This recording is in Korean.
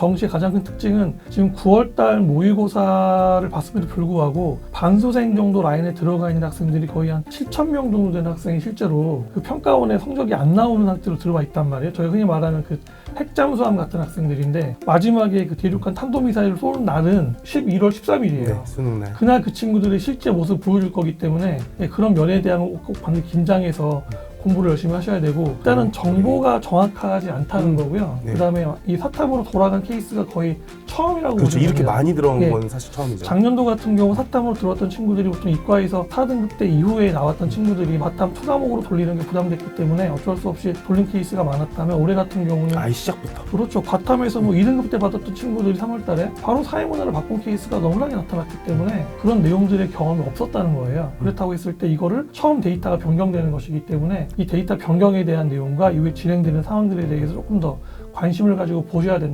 정시의 가장 큰 특징은 지금 9월달 모의고사를 봤음에도 불구하고 반수생 정도 라인에 들어가 있는 학생들이 거의 한 7천 명 정도 되는 학생이 실제로 그 평가원에 성적이 안 나오는 상태로 들어와 있단 말이에요. 저희가 흔히 말하는 그 핵잠수함 같은 학생들인데 마지막에 그 대륙간 탄도미사일을 쏘는 날은 11월 13일이에요. 네, 수능 날. 그날 그 친구들의 실제 모습을 보여줄 거기 때문에 네, 그런 면에 대한 꼭 반드시 긴장해서 공부를 열심히 하셔야 되고 일단은 정보가 정확하지 않다는 거고요. 네. 그다음에 이 사탐으로 돌아간 케이스가 거의 처음이라고 그렇죠. 보시면 이렇게. 많이 들어온 예. 건 사실 처음이죠. 작년도 같은 경우 사탐으로 들어왔던 친구들이 보통 이과에서 4등급 때 이후에 나왔던 친구들이 마탐 투과목으로 돌리는 게 부담됐기 때문에 어쩔 수 없이 돌린 케이스가 많았다면 올해 같은 경우는 아예 시작부터. 그렇죠. 과탐에서 뭐 2등급 때 받았던 친구들이 3월 달에 바로 사회문화를 바꾼 케이스가 너무나게 나타났기 때문에 그런 내용들의 경험이 없었다는 거예요. 그렇다고 했을 때 이거를 처음 데이터가 변경되는 것이기 때문에 이 데이터 변경에 대한 내용과 이후에 진행되는 상황들에 대해서 조금 더 관심을 가지고 보셔야 된다.